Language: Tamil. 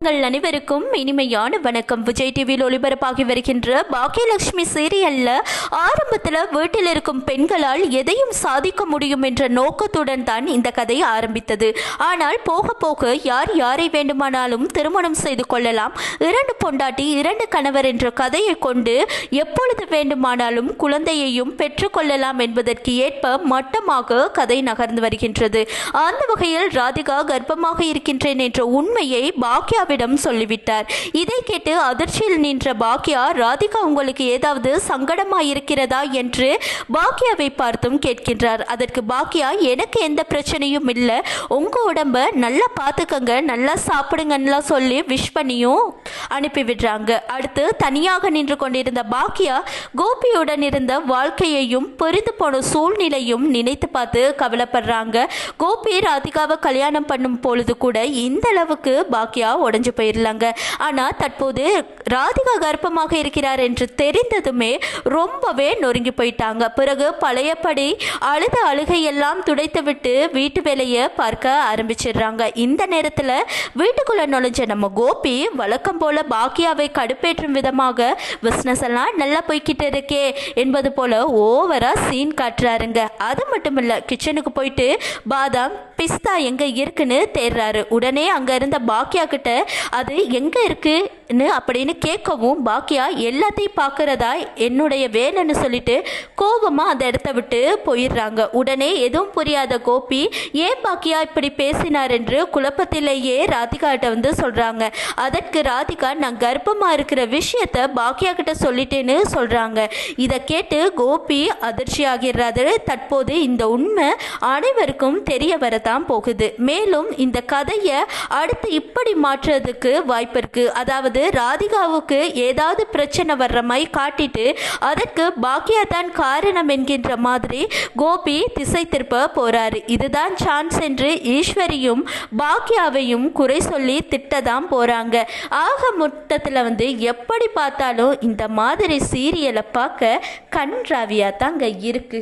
உங்கள் அனைவருக்கும் இனிமையான வணக்கம். விஜய் டிவியில் ஒளிபரப்பாகி வருகின்ற பாக்கியலட்சுமி சீரியல்ல ஆரம்பத்தில் வீட்டில் இருக்கும் பெண்களால் எதையும் சாதிக்க முடியும் என்ற நோக்கத்துடன் தான் இந்த கதை ஆரம்பித்தது. ஆனால் போக போக யார் யாரை வேண்டுமானாலும் திருமணம் செய்து கொள்ளலாம். இரண்டு பொண்டாட்டி இரண்டு கணவர் என்ற கதையை கொண்டு எப்பொழுது வேண்டுமானாலும் குழந்தையையும் பெற்றுக்கொள்ளலாம் என்பதற்கு ஏற்ப மட்டமாக கதை நகர்ந்து வருகின்றது. அந்த வகையில் ராதிகா கர்ப்பமாக இருக்கின்றேன் என்ற உண்மையை ராதிகாவிடம் சொல்லிவிட்டார். இதை கேட்டு அதிர்ச்சியில் நின்ற பாக்யா ராதிகா உங்களுக்கு ஏதாவது சங்கடமா இருக்கிறதா என்று பாக்யாவை பார்த்தும் கேட்கின்றார். அதற்கு பாக்யா எனக்கு எந்த பிரச்சனையும் இல்லை. உங்க உடம்ப நல்லா பார்த்துக்கங்க நல்லா சாப்பிடுங்கன்னுலாம் சொல்லி விஷ் பண்ணியும் அனுப்பி விடுறாங்க அடுத்து தனியாக நின்று கொண்டிருந்த பாக்யா கோபியுடன் இருந்த வாழ்க்கையையும் புரிந்து போன சூழ்நிலையும் நினைத்து பார்த்து கவலைப்படுறாங்க. கோபி ராதிகாவை கல்யாணம் பண்ணும் பொழுது கூட இந்த அளவுக்கு பாக்யா உடைஞ்சு போயிடலாங்க ஆனால் தற்போது ராதிகா கர்ப்பமாக இருக்கிறார் என்று தெரிந்ததுமே ரொம்பவே நொறுங்கி போயிட்டாங்க. பிறகு பழையபடி அழுத அழுகையெல்லாம் துடைத்துவிட்டு வீட்டு வேலையை பார்க்க ஆரம்பிச்சிடுறாங்க. இந்த நேரத்தில் வீட்டுக்குள்ளே நுழைஞ்ச நம்ம கோபி வழக்கம் போல பாக்கியாவை கடுப்பேற்றும் விதமாக பிஸ்னஸ் எல்லாம் நல்லா போய்கிட்டு இருக்கே என்பது போல ஓவராக சீன் காட்டுறாருங்க. அது மட்டும் இல்லை கிச்சனுக்கு போயிட்டு பாதாம் பிஸ்தா எங்க இருக்குன்னு தேடுறாரு. உடனே அங்க இருந்த பாக்கியா கிட்ட அது எங்க இருக்குன்னு? அப்படின்னு கேட்கவும் பாக்கியா எல்லாத்தையும் பார்க்கறதா என்னுடைய வேலைன்னு சொல்லிட்டு கோபமா அந்த இடத்த விட்டு போயிடுறாங்க. உடனே எதுவும் புரியாத கோபி ஏன் பாக்கியா இப்படி பேசினார்? என்று குழப்பத்திலேயே ராதிகாட்ட வந்து சொல்றாங்க. அதற்கு ராதிகா நான் கர்ப்பமா இருக்கிற விஷயத்த பாக்கியா கிட்ட சொல்லிட்டேன்னு சொல்றாங்க. இதை கேட்டு கோபி அதிர்ச்சி ஆகிறாரு தற்போது இந்த உண்மை அனைவருக்கும் தெரிய தான் போகுது. மேலும் இந்த கதையை அடுத்து இப்படி மாற்றுறதுக்கு வாய்ப்பு இருக்கு. அதாவது ராதிகாவுக்கு ஏதாவது பிரச்சனை வர்ற மாதிரி காட்டிட்டு அதற்கு பாக்கியா தான் காரணம் என்கின்ற மாதிரி கோபி திசை திருப்ப போறாரு. இதுதான் சான்ஸ் என்று ஈஸ்வரியும் பாக்கியாவையும் குறை சொல்லி திட்டதான் போறாங்க. ஆக மொத்தத்தில் வந்து எப்படி பார்த்தாலும் இந்த மாதிரி சீரியலை பார்க்க கண் தாங்க இருக்கு.